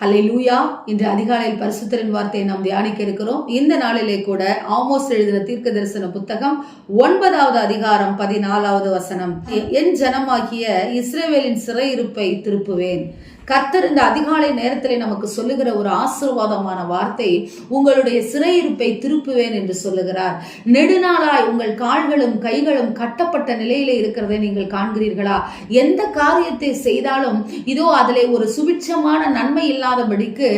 ஹலை லூயா இன்று அதிகாலையில் பரிசுத்தரின் வார்த்தையை நாம் தியானிக்க இருக்கிறோம். இந்த நாளிலே கூட ஆமோஸ் எழுதின தீர்க்க தரிசன புத்தகம் ஒன்பதாவது அதிகாரம் பதினாலாவது வசனம். என் ஜனமாகிய இஸ்ரேவேலின் சிறையிருப்பை திருப்புவேன். கர்த்தர் இந்த அதிகாலை நேரத்திலே நமக்கு சொல்லுகிற ஒரு ஆசீர்வாதமான வார்த்தை உங்களுடைய சிறையிருப்பை திருப்புவேன் என்று சொல்லுகிறார். நெடுநாளாய் உங்கள் கால்களும் கைகளும் கட்டப்பட்ட நிலையிலே இருக்கிறதை நீங்கள் காண்கிறீர்களா? எந்த காரியத்தை செய்தாலும் இதோ அதிலே ஒரு சுபிட்சமான நன்மை இல்லாதபடிக்கு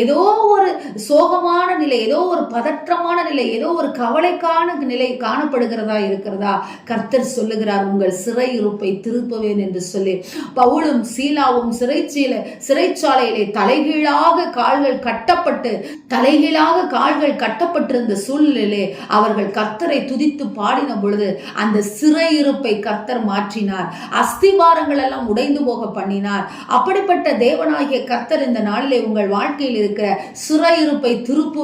ஏதோ ஒரு சோகமான நிலை ஏதோ ஒரு பதற்றமான நிலை ஏதோ ஒரு கவலைக்கான நிலை காணப்படுகிறதா இருக்கிறதா? கர்த்தர் சொல்லுகிறார் உங்கள் சிறையிருப்பை திருப்புவேன் என்று சொல்லி. பவுலும் சீலாவும் சிறைச்சீல சிறைச்சாலையிலே தலைகீழாக கால்கள் கட்டப்பட்டு தலைகீழாக கால்கள் கட்டப்பட்டிருந்த சூழ்நிலையிலே அவர்கள் கர்த்தரை துதித்து பாடின பொழுது அந்த சிறையிருப்பை கர்த்தர் மாற்றினார். அஸ்திவாரங்கள் எல்லாம் உடைந்து போக பண்ணினார். அப்படிப்பட்ட தேவனாகிய கர்த்தர் இந்த நாளிலே உங்கள் வாழ்க்கையில் இருக்கிற சிறையிருப்பை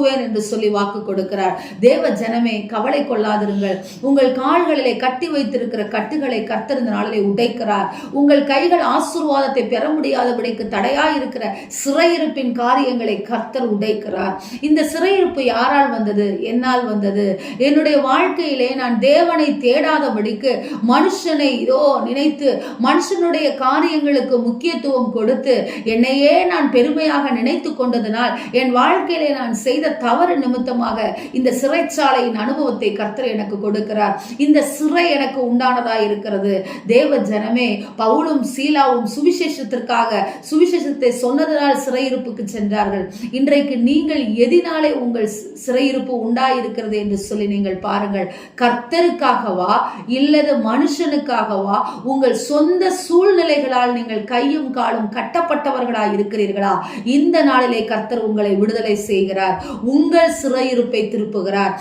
தூக்குவேன் என்று சொல்லி வாக்கு கொடுக்கிறார். தேவ ஜனமே கவலை கொள்ளாதிருங்கள். உங்கள் கால்களிலே கட்டி வைத்திருக்கிற கட்டுகளை கர்த்தர் இந்த நாளிலே உடைக்கிறார். உங்கள் கைகள் ஆசீர்வாதத்தை பெற முடியாதபடிக்கு தடையா இருக்கிற சிறையிருப்பின் காரியங்களை கர்த்தர் உடைக்கிறார். இந்த சிறையிருப்பு யாரால் வந்தது? என்னால் வந்தது. என்னுடைய வாழ்க்கையிலே நான் தேவனை தேடாதபடிக்கு மனுஷனை இதோ நினைத்து மனுஷனுடைய காரியங்களுக்கு முக்கியத்துவம் கொடுத்து என்னையே நான் பெருமையாக நினைத்து கொண்டதனால் என் வாழ்க்கையிலே நான் செய்த தவறு நிமித்தமாக இந்த சிறைச்சாலையின் அனுபவத்தை கர்த்தர் எனக்கு கொடுக்கிறார். இந்த சிறை எனக்கு உண்டானதா இருக்கிறது. தேவ ஜனமே பவுலும் சீலாவும் சுவிசேஷத்திற்காக சுவிசேஷத்தை சொன்னதனால் சிறையிருப்புக்கு சென்றார்கள். இன்றைக்கு நீங்கள் எதினாலே உங்கள் சிறையிருப்பு உண்டாயிருக்கிறது என்று சொல்லி நீங்கள் பாருங்கள். கர்த்தருக்காகவா இல்லது மனுஷனுக்காகவா உங்கள் சொந்த சூழ்நிலைகளால் நீங்கள் கையும் காலும் கட்டப்பட்டவர்களா இருக்கிறீர்களா இந்த நாளிலே கர்த்தர் உங்களை விடுதலை செய்கிறார். உங்கள் சிறையிருப்பை திருப்புகிறார்.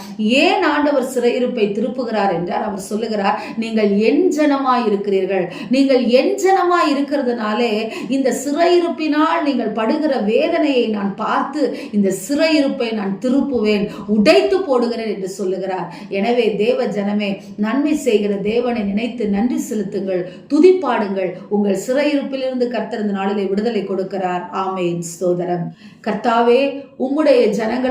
ஏன் ஆண்டவர் சிறையிருப்பை திருப்புகிறார் என்றார். அவர் சொல்லுகிறார் நீங்கள் என் ஜனமாய் இருக்கிறீர்கள். நீங்கள் என் ஜனமாய் இருக்கிறதுனாலே இந்த சிறையிருப்பினால் நீங்கள் படுகிற வேதனையை நான் பார்த்து இந்த சிறையிருப்பை நான் திருப்புவேன் உடைத்து போடுகிறேன் என்று சொல்லுகிறார். எனவே தேவ ஜனமே நன்மை செய்கிற தேவனை நினைத்து நன்றி செலுத்துங்கள் துதிப்பாடுங்கள். உங்கள் சிறையிருப்பிலிருந்து கர்த்தர் இந்த நாளிலே விடுதலை கொடுக்கிறார். ஆமேன். சோதரம் கர்த்தாவே உம்முடைய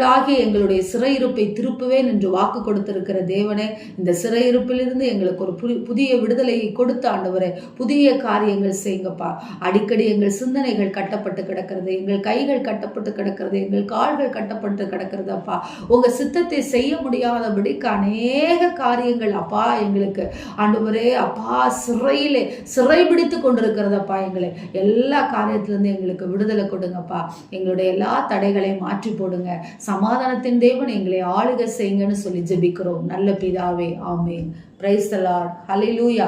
ஜனங்களாகிய எங்களுடைய சிறையிருப்பை திருப்புவேன் என்று வாக்கு கொடுத்திருக்கிற தேவனே இந்த சிறையிருப்பிலிருந்து எங்களுக்கு ஒரு புதிய விடுதலையை கொடுத்த ஆண்டவரே புதிய காரியங்கள் செய்யுங்கப்பா. அடிக்கடி எங்கள் சிந்தனைகள் கட்டப்பட்டு கிடக்கிறது எங்கள் கைகள் கட்டப்பட்டு கிடக்கிறது எங்கள் கால்கள் கட்டப்பட்டு கிடக்கிறது அப்பா உங்க சித்தத்தை செய்ய முடியாதபடிக்கு அநேக காரியங்கள் அப்பா எங்களுக்கு. ஆண்டவரே அப்பா சிறையிலே சிறை பிடித்து கொண்டிருக்கிறதப்பா எங்களை. எல்லா காரியத்திலிருந்து எங்களுக்கு விடுதலை கொடுங்கப்பா. எங்களுடைய எல்லா தடைகளையும் மாற்றி போடுங்க. சமாதானத்தின் தேவன் எங்களை ஆளுக செய்யுங்கன்னு சொல்லி ஜெபிக்கிறோம். நல்ல பிதாவே ஆமே பிரைஸ் தலார் ஹலிலூயா